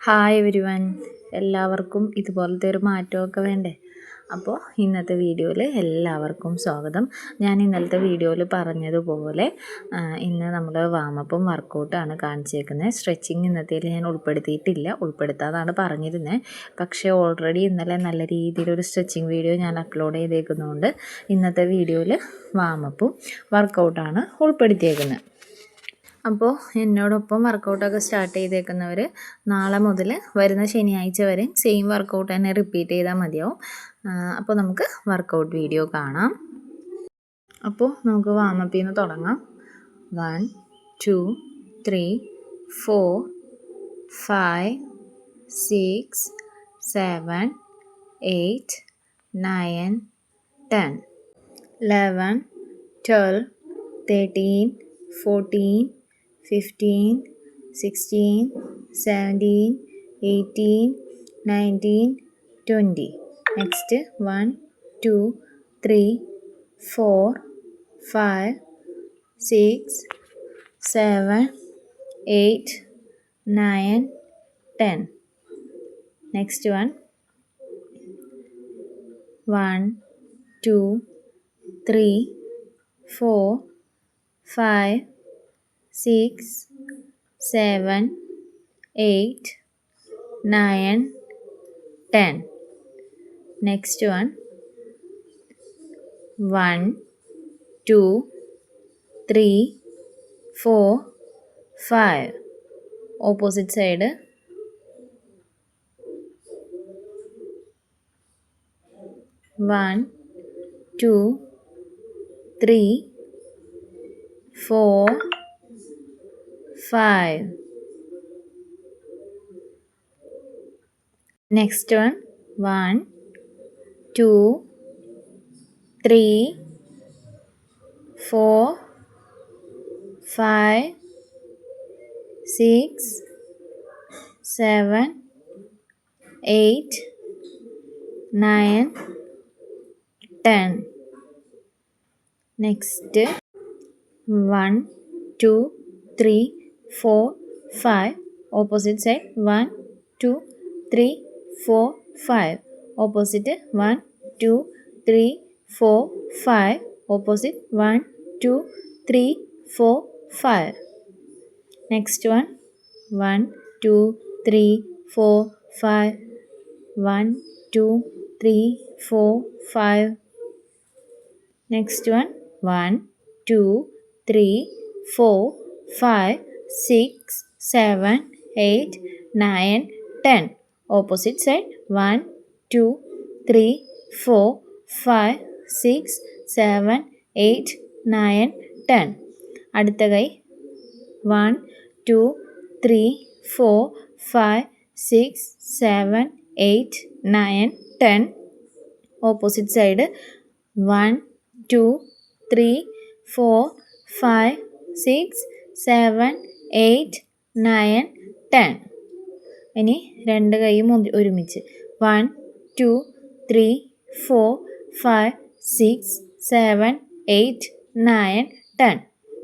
Hi everyone എല്ലാവർക്കും ഇതുപോലത്തെ ഒരു മാറ്റമൊക്കെ വേണ്ടേ? അപ്പോൾ ഇന്നത്തെ വീഡിയോയിൽ എല്ലാവർക്കും സ്വാഗതം. ഞാൻ ഇന്നലത്തെ വീഡിയോയിൽ പറഞ്ഞതുപോലെ ഇന്ന് നമ്മൾ വാമപ്പും വർക്കൗട്ടാണ് കാണിച്ചേക്കുന്നത് സ്ട്രെച്ചിങ് ഇന്നത്തേൽ ഞാൻ ഉൾപ്പെടുത്തിയിട്ടില്ല. ഉൾപ്പെടുത്താതാണ് പറഞ്ഞിരുന്നത് പക്ഷേ ഓൾറെഡി ഇന്നലെ നല്ല രീതിയിലൊരു സ്ട്രെച്ചിങ് വീഡിയോ ഞാൻ അപ്ലോഡ് ചെയ്തേക്കുന്നതുകൊണ്ട് ഇന്നത്തെ വീഡിയോയിൽ വാമപ്പും വർക്കൗട്ടാണ് ഉൾപ്പെടുത്തിയേക്കുന്നത് അപ്പോൾ എന്നോടൊപ്പം വർക്കൗട്ടൊക്കെ സ്റ്റാർട്ട് ചെയ്തേക്കുന്നവർ നാളെ മുതൽ വരുന്ന ശനിയാഴ്ച വരെ സെയിം വർക്കൗട്ട് തന്നെ റിപ്പീറ്റ് ചെയ്താൽ മതിയാവും. അപ്പോൾ നമുക്ക് വർക്കൗട്ട് വീഡിയോ കാണാം. അപ്പോൾ നമുക്ക് വാമപ്പിൽ നിന്ന് തുടങ്ങാം. One two three four five six seven eight nine ten eleven twelve thirteen fourteen 15, 16, 17, 18, 19, 20. Next 1, 2, 3, 4, 5, 6, 7, 8, 9, 10. Next one 1, 2, 3, 4, 5, six, seven, eight, nine, ten. Next one. One, two, three, four, five. Opposite side. One, two, three, four five. Next one, one, two, three, four, five, six, seven, eight, nine, ten. Next one, two, three, 4, 5. Opposite side 1, 2, 3, 4, 5. Opposite 1, 2, 3, 4, 5. Opposite 1, 2, 3, 4, 5. Next one 1, 2, 3, 4, 5. 1, 2, 3, 4, 5. Next one 1, 2, 3, 4, 5 six seven eight nine ten opposite side one two three four five six seven eight nine ten അടുത്ത കൈ. One two three four five six seven eight nine ten opposite side one two three four five six seven eight nine ten. ഇനി രണ്ട് കൈയും ഒരുമിച്ച്. One two three four five six seven eight nine ten.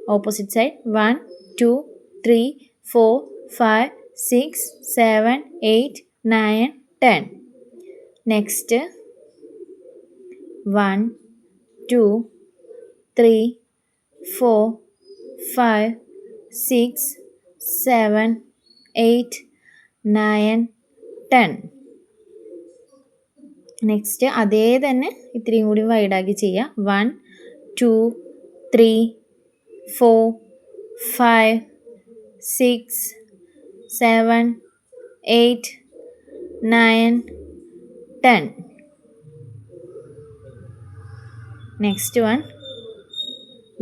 Opposite side. One two three four five six seven eight nine ten. Next. One two three four five six seven eight nine ten next അതേ തന്നെ ഇത്രയും കൂടി വൈഡാക്കി ചെയ്യുക one two three four five six seven eight nine ten next one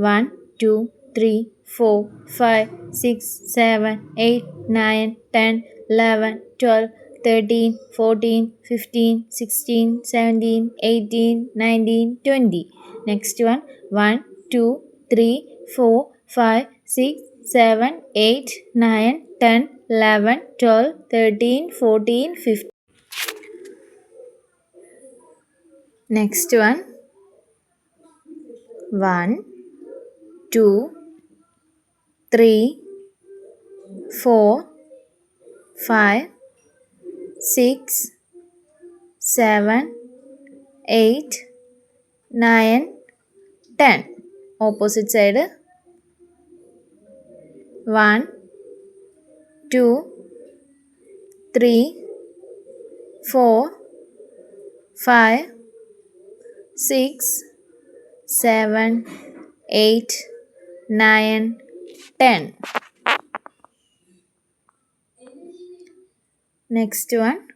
one two three 4, 5, 6, 7, 8, 9, 10, 11, 12, 13, 14, 15, 16, 17, 18, 19, 20. Next one 1, 2, 3, 4, 5, 6, 7, 8, 9, 10, 11, 12, 13, 14, 15. Next one 1, 2, three, four, five, six, seven, eight, nine, ten. Opposite side. One, two, three, four, five, six, seven, eight, nine. 10. Next one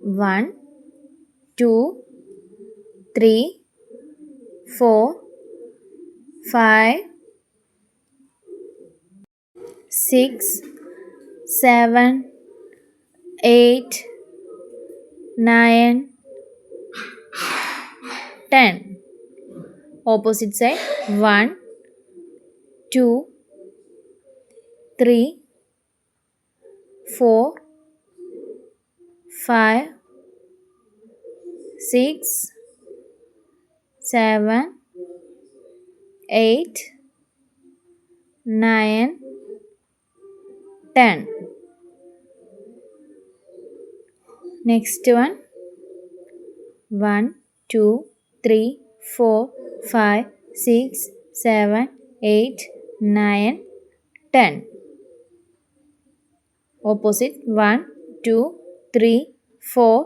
1, 2, 3, 4, 5, 6, 7, 8, 9, 10. Opposite side 1, 2, three four five six seven eight nine ten next one one two three four five six seven eight nine ten Opposite one two three four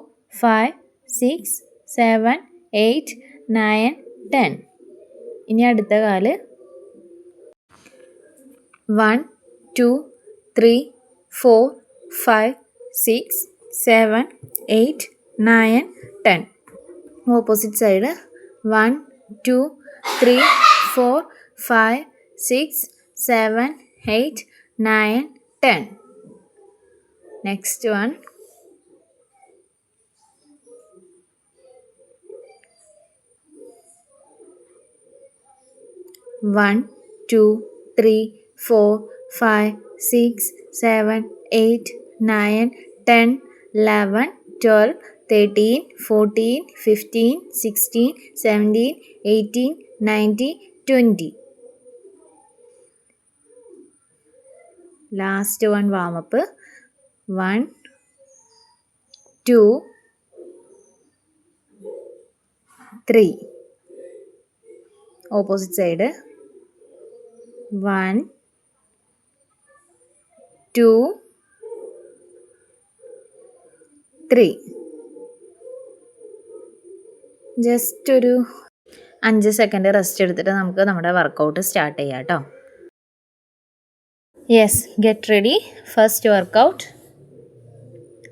five six seven eight nine ten. ഇനി അടുത്ത കാൽ. One two three four five six seven eight nine ten. Opposite side. One two three four five six seven eight nine ten. next one one two three four five six seven eight nine ten eleven twelve thirteen fourteen fifteen sixteen seventeen eighteen nineteen twenty last one warm up One two three. Opposite side. One two three. Just ഒരു അഞ്ച് second rest എടുത്തിട്ട് നമുക്ക് നമ്മുടെ workout start ചെയ്യാം കേട്ടോ. Yes get ready. First workout.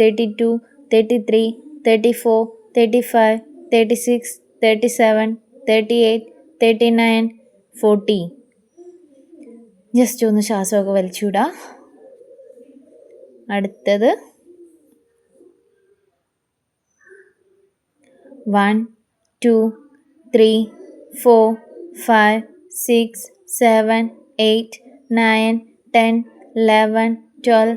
thirty two thirty three thirty four thirty five thirty six thirty seven thirty eight thirty nine forty just ഒന്ന് ശ്വാസമൊക്കെ വലിച്ചുവിടാം. അടുത്തത്. One two three four five six seven eight nine ten eleven twelve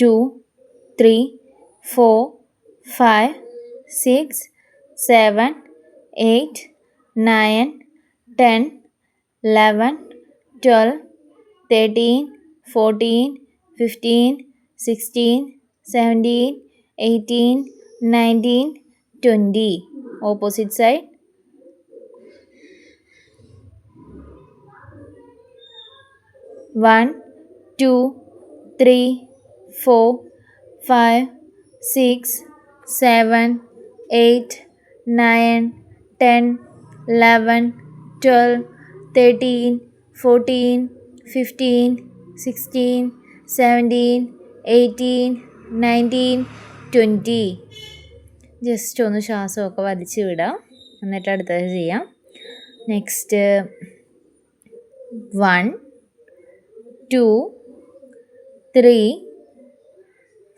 two, three, four, five, six, seven, eight, nine, ten, eleven, twelve, thirteen, fourteen, fifteen, sixteen, seventeen, eighteen, nineteen, twenty. Opposite side. One, two, three. Four five six seven eight nine ten eleven twelve thirteen fourteen fifteen sixteen seventeen eighteen nineteen twenty just ഒന്ന് ശ്വാസമൊക്കെ വലിച്ചു വിടാം. എന്നിട്ട് അടുത്തത് ചെയ്യാം. Next one two three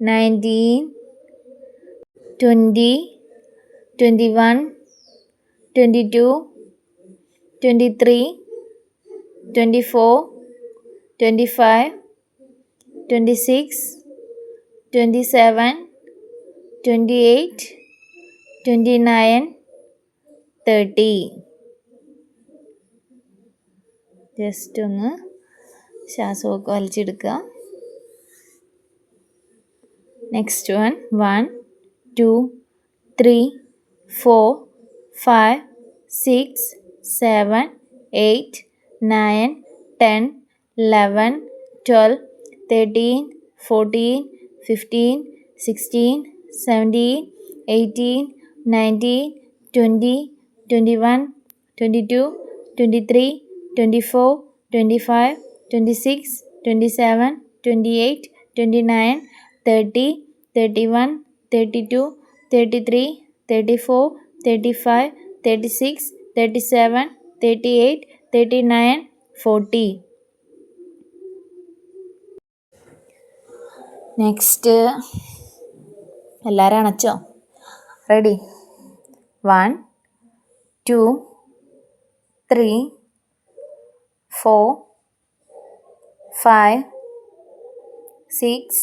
19, 20, 21, 22, 23, 24, 25, 26, 27, 28, 29, 30. Just ഒന്ന് ശ്വാസമൊക്കെ വലിച്ചെടുക്കുക Next one. One, two, three, four, five, six, seven, eight, nine, ten, eleven, twelve, thirteen, fourteen, fifteen, sixteen, seventeen, eighteen, nineteen, twenty, twenty one, twenty two, twenty three, twenty four, twenty five, twenty six, twenty seven, twenty eight, twenty nine. Thirty thirty one thirty two thirty three thirty four thirty five thirty six thirty seven thirty eight thirty nine forty next എല്ലാവരും അണച്ചോ? Ready one two three four five six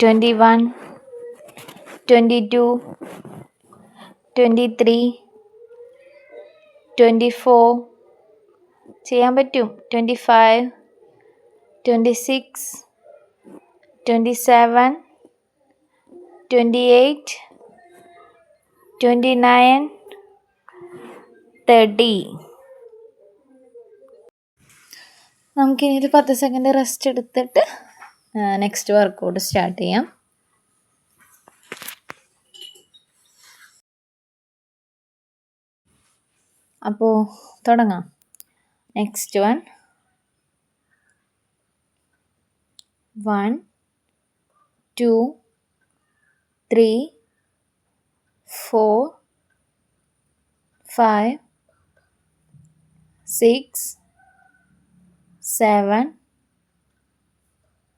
Twenty one twenty two twenty three twenty four ചെയ്യാൻ പറ്റും. Twenty five twenty six twenty seven twenty eight twenty nine thirty നമുക്കിനി ഒരു പത്ത് second rest എടുത്തിട്ട് next workout start ചെയ്യാം. അപ്പോൾ തുടങ്ങാം. Next one one two three four five six seven,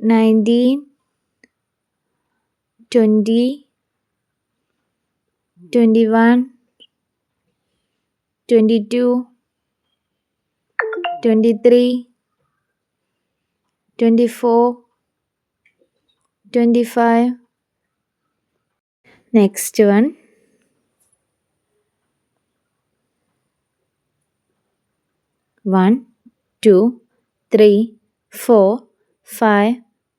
19 20 21 22 23 24 25 next one. One, two, three, four, five,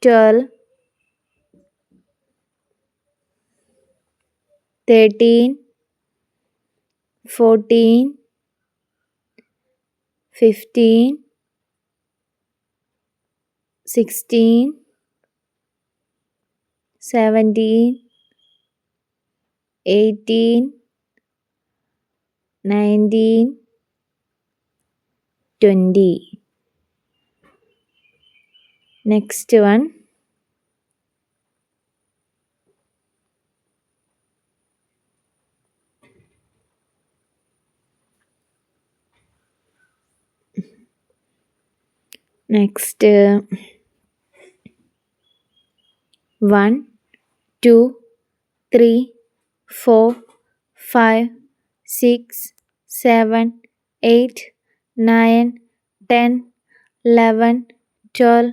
total thirteen fourteen fifteen sixteen seventeen eighteen nineteen twenty. Next one. Next uh, one, two, three, four, five, six, seven, eight, nine, ten, eleven, twelve.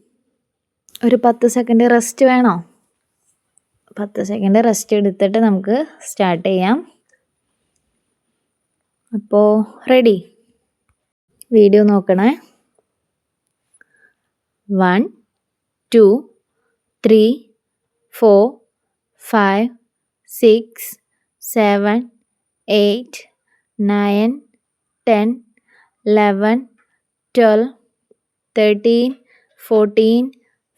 ഒരു പത്ത് second rest വേണോ? പത്ത് second rest എടുത്തിട്ട് നമുക്ക് start ചെയ്യാം. അപ്പോൾ ready video നോക്കണേ. One two three four five six seven eight nine ten eleven twelve thirteen fourteen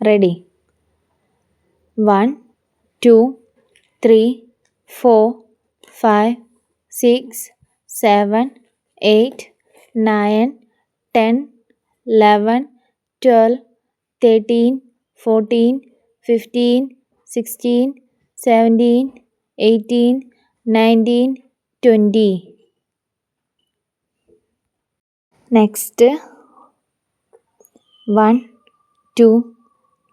seven twenty eight twenty nine thirty next one ready 1 2 3 4 5 6 7 8 9 10 11 12 13 14 15 16 17 18 19 20 next 1 2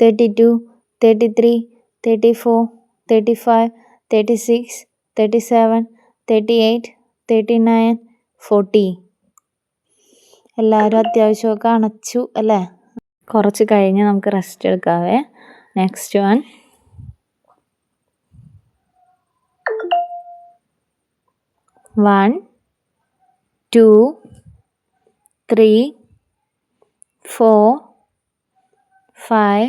thirty two thirty three thirty four thirty five thirty six thirty seven thirty eight thirty nine forty എല്ലാവരും അത്യാവശ്യമൊക്കെ അണച്ചു അല്ലേ? കുറച്ച് കഴിഞ്ഞ് നമുക്ക് rest എടുക്കാവേ. Next one one two three four five,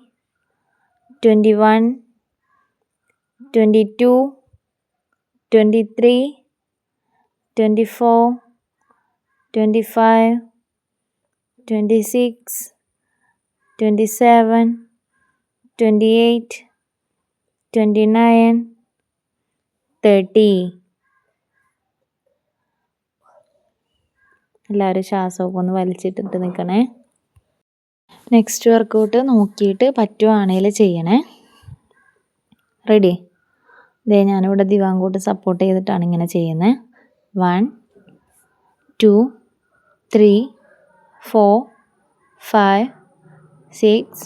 Twenty one twenty two twenty three twenty four twenty five twenty six twenty seven twenty eight twenty nine thirty. എല്ലാവരും ശ്വാസമൊക്കെ ഒന്ന് വലിച്ചിട്ടിട്ട് നിൽക്കണേ. നെക്സ്റ്റ് വർക്കൗട്ട് നോക്കിയിട്ട് പറ്റുവാണെങ്കിൽ ചെയ്യണേ. റെഡി ഇതേ ഞാനിവിടെ ദിവാങ്കോട്ട് സപ്പോർട്ട് ചെയ്തിട്ടാണ് ഇങ്ങനെ ചെയ്യുന്നത് one two three four five six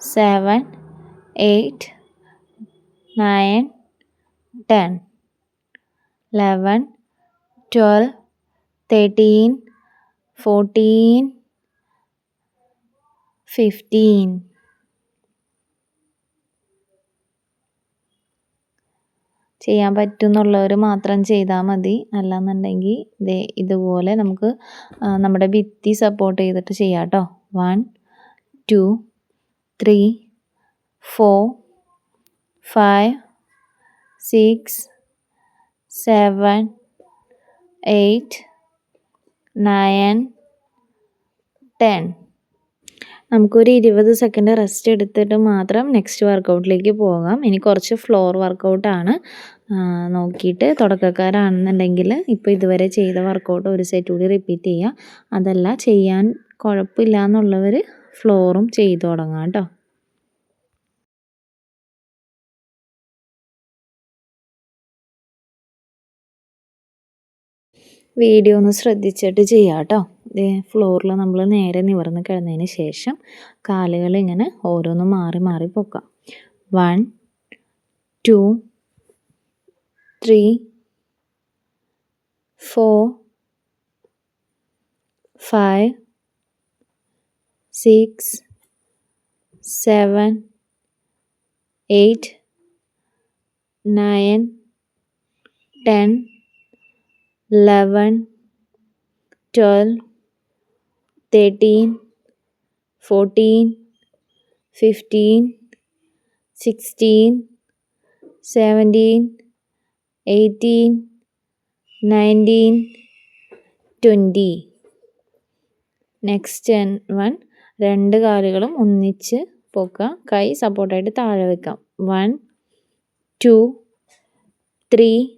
seven eight nine ten eleven twelve thirteen fourteen fifteen ചെയ്യാൻ പറ്റുന്നുള്ളവർ മാത്രം ചെയ്താൽ മതി. അല്ലാന്നുണ്ടെങ്കിൽ ഇതേ ഇതുപോലെ നമുക്ക് നമ്മുടെ ഭിത്തി സപ്പോർട്ട് ചെയ്തിട്ട് ചെയ്യാം കേട്ടോ one two three four five six seven eight nine ten നമുക്കൊരു ഇരുപത് സെക്കൻഡ് റെസ്റ്റ് എടുത്തിട്ട് മാത്രം നെക്സ്റ്റ് വർക്കൗട്ടിലേക്ക് പോകാം. ഇനി കുറച്ച് ഫ്ലോർ വർക്കൗട്ടാണ് നോക്കിയിട്ട് തുടക്കക്കാരാണെന്നുണ്ടെങ്കിൽ ഇപ്പോൾ ഇതുവരെ ചെയ്ത വർക്കൗട്ട് ഒരു സെറ്റ് കൂടി റിപ്പീറ്റ് ചെയ്യുക അതല്ല ചെയ്യാൻ കുഴപ്പമില്ല എന്നുള്ളവർ ഫ്ലോറും ചെയ്തു തുടങ്ങാം കേട്ടോ. വീഡിയോ ഒന്ന് ശ്രദ്ധിച്ചിട്ട് ചെയ്യാം കേട്ടോ. ഫ്ലോറിൽ നമ്മൾ നേരെ നിവർന്ന് കിടന്നതിന് ശേഷം കാലുകൾ ഇങ്ങനെ ഓരോന്ന് മാറി മാറി പൊക്കാം. One two three four five six seven eight nine ten eleven twelve, thirteen, fourteen, fifteen, sixteen, seventeen, eighteen, nineteen, twenty. Next one രണ്ട് കാലുകളും ഒന്നിച്ച് പോക്കുക കൈ സപ്പോർട്ടായിട്ട് താഴെ വെക്കാം one two three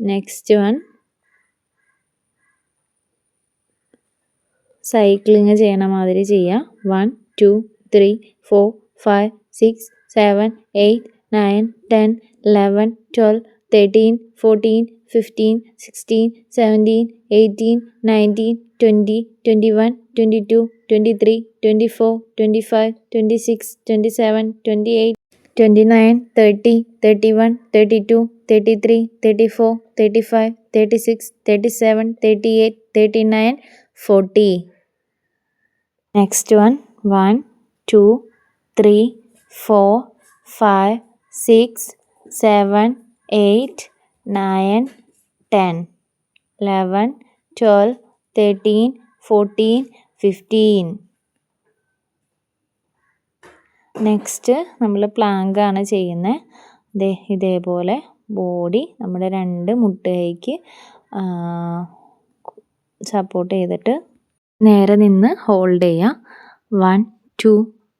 Next one cycling ചെയ്യണ മാതിരി ചെയ്യാം. One two three four five six seven eight nine ten eleven twelve thirteen fourteen fifteen sixteen seventeen eighteen nineteen twenty twenty one twenty two twenty three twenty four twenty five twenty six twenty seven twenty eight 29, 30, 31, 32, 33, 34, 35, 36, 37, 38, 39, 40. Next one 1, 2, 3, 4, 5, 6, 7, 8, 9, 10, 11, 12, 13, 14, 15. Next നമ്മൾ പ്ലാങ്കാണ് ചെയ്യുന്നത് ദേ ഇതേപോലെ body നമ്മുടെ രണ്ട് മുട്ടുകൈക്ക് support ചെയ്തിട്ട് നേരെ നിന്ന് hold ചെയ്യുക one two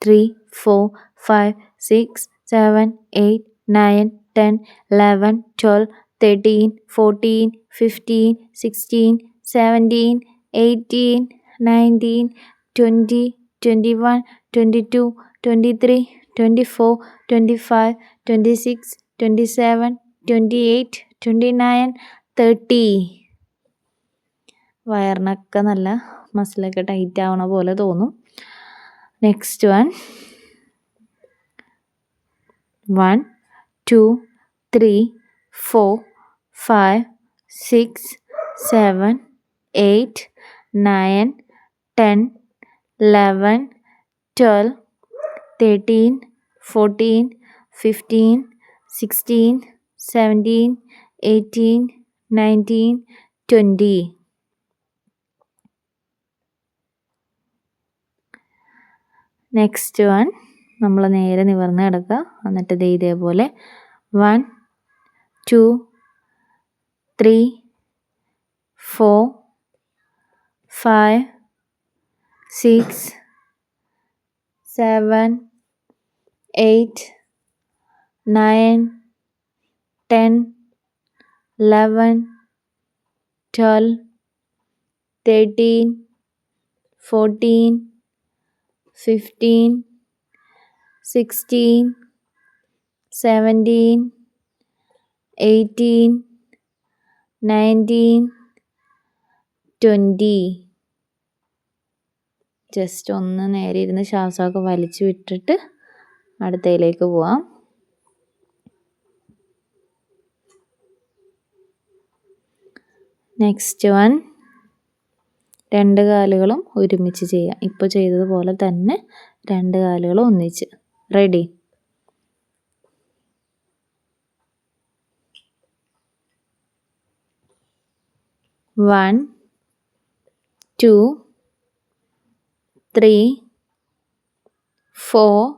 three four five six seven eight nine ten eleven twelve thirteen fourteen fifteen sixteen seventeen eighteen nineteen twenty twenty one twenty two twenty three twenty four twenty five twenty six twenty seven twenty eight twenty nine thirty വയറിനൊക്കെ നല്ല മസിലൊക്കെ tight ആവണ പോലെ തോന്നും. Next one one two three four five six seven eight nine ten eleven twelve thirteen fourteen fifteen sixteen seventeen eighteen nineteen twenty next one നമ്മൾ നേരെ നിവർന്ന് കിടക്കുക എന്നിട്ട് ദേ ഇതേപോലെ. One two three four five six seven eight nine ten eleven twelve thirteen fourteen fifteen sixteen seventeen eighteen nineteen twenty. Just ഒന്ന് നേരെ ഇരുന്ന് ശ്വാസമൊക്കെ വലിച്ചു വിട്ടിട്ട് അടുത്തയിലേക്ക് പോവാം. നെക്സ്റ്റ് വൺ രണ്ട് കാലുകളും ഒരുമിച്ച് ചെയ്യാം ഇപ്പോൾ ചെയ്തതുപോലെ തന്നെ രണ്ട് കാലുകളും ഒന്നിച്ച്. Ready one two three four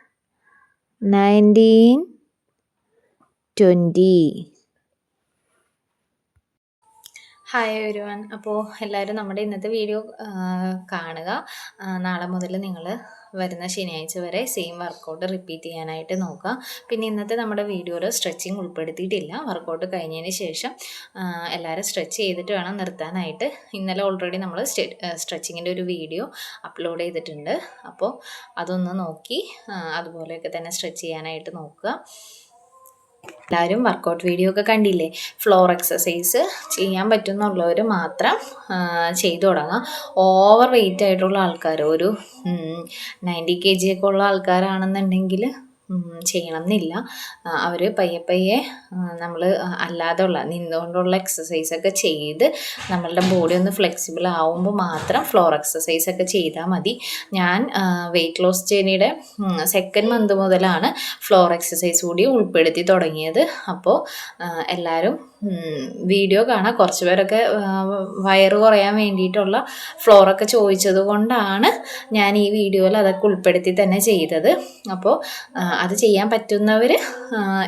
Nineteen twenty hi ഒരുവൻ അപ്പോൾ എല്ലാവരും നമ്മുടെ ഇന്നത്തെ വീഡിയോ കാണുക. നാളെ മുതൽ നിങ്ങൾ വരുന്ന ശനിയാഴ്ച വരെ സെയിം വർക്കൗട്ട് റിപ്പീറ്റ് ചെയ്യാനായിട്ട് നോക്കുക. പിന്നെ ഇന്നത്തെ നമ്മുടെ വീഡിയോയിൽ സ്ട്രെച്ചിങ് ഉൾപ്പെടുത്തിയിട്ടില്ല. വർക്കൗട്ട് കഴിഞ്ഞതിന് ശേഷം എല്ലാവരും സ്ട്രെച്ച് ചെയ്തിട്ട് വേണം നിർത്താനായിട്ട്. ഇന്നലെ ഓൾറെഡി നമ്മൾ സ്ട്രെച്ചിങ്ങിന്റെ ഒരു വീഡിയോ അപ്ലോഡ് ചെയ്തിട്ടുണ്ട്. അപ്പോൾ അതൊന്ന് നോക്കി അതുപോലെയൊക്കെ തന്നെ സ്ട്രെച്ച് ചെയ്യാനായിട്ട് നോക്കുക. എല്ലാവരും വർക്കൗട്ട് വീഡിയോ ഒക്കെ കണ്ടില്ലേ? ഫ്ലോർ എക്സസൈസ് ചെയ്യാൻ പറ്റുന്നുള്ളവർ മാത്രം ചെയ്തു തുടങ്ങാം. ഓവർ വെയിറ്റ് ആയിട്ടുള്ള ആൾക്കാർ ഒരു നയന്റി കെ ജി ഒക്കെ ഉള്ള ആൾക്കാരാണെന്നുണ്ടെങ്കിൽ ചെയ്യണം എന്നില്ല അവർ പയ്യെ പയ്യെ നമ്മൾ അല്ലാതെയുള്ള നിന്നുകൊണ്ടുള്ള എക്സസൈസൊക്കെ ചെയ്ത് നമ്മളുടെ ബോഡി ഒന്ന് ഫ്ലെക്സിബിൾ ആവുമ്പോൾ മാത്രം ഫ്ലോർ എക്സസൈസൊക്കെ ചെയ്താൽ മതി. ഞാൻ വെയിറ്റ് ലോസ് ജേണിയുടെ സെക്കൻഡ് മന്ത് മുതലാണ് ഫ്ലോർ എക്സസൈസ് കൂടി ഉൾപ്പെടുത്തി തുടങ്ങിയത്. അപ്പോൾ എല്ലാവരും വീഡിയോ കാണാം കുറച്ച് പേരൊക്കെ വയറ് കുറയാൻ വേണ്ടിയിട്ടുള്ള ഫ്ലോറൊക്കെ ചോദിച്ചത് കൊണ്ടാണ് ഞാൻ ഈ വീഡിയോയിൽ അതൊക്കെ ഉൾപ്പെടുത്തി തന്നെ ചെയ്തത്. അപ്പോൾ അത് ചെയ്യാൻ പറ്റുന്നവർ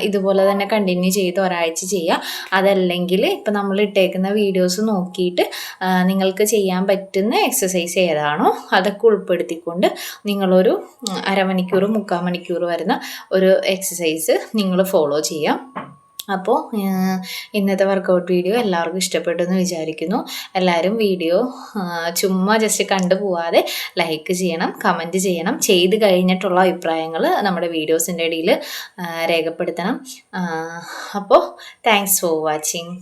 ഇതുപോലെ തന്നെ കണ്ടിന്യൂ ചെയ്ത് ഒരാഴ്ച ചെയ്യുക അതല്ലെങ്കിൽ ഇപ്പം നമ്മൾ ഇട്ടേക്കുന്ന വീഡിയോസ് നോക്കിയിട്ട് നിങ്ങൾക്ക് ചെയ്യാൻ പറ്റുന്ന എക്സസൈസ് ഏതാണോ അതൊക്കെ ഉൾപ്പെടുത്തിക്കൊണ്ട് നിങ്ങളൊരു അരമണിക്കൂർ മുക്കാൽ മണിക്കൂർ വരുന്ന ഒരു എക്സസൈസ് നിങ്ങൾ ഫോളോ ചെയ്യാം. അപ്പോൾ ഇന്നത്തെ വർക്കൗട്ട് വീഡിയോ എല്ലാവർക്കും ഇഷ്ടപ്പെട്ടു എന്ന് വിചാരിക്കുന്നു എല്ലാവരും വീഡിയോ ചുമ്മാ ജസ്റ്റ് കണ്ടു പോവാതെ ലൈക്ക് ചെയ്യണം കമന്റ് ചെയ്യണം ചെയ്ത് കഴിഞ്ഞിട്ടുള്ള അഭിപ്രായങ്ങൾ നമ്മുടെ വീഡിയോസിന്റെ ഇടയിൽ രേഖപ്പെടുത്തണം. അപ്പോൾ താങ്ക്സ് ഫോർ വാച്ചിങ്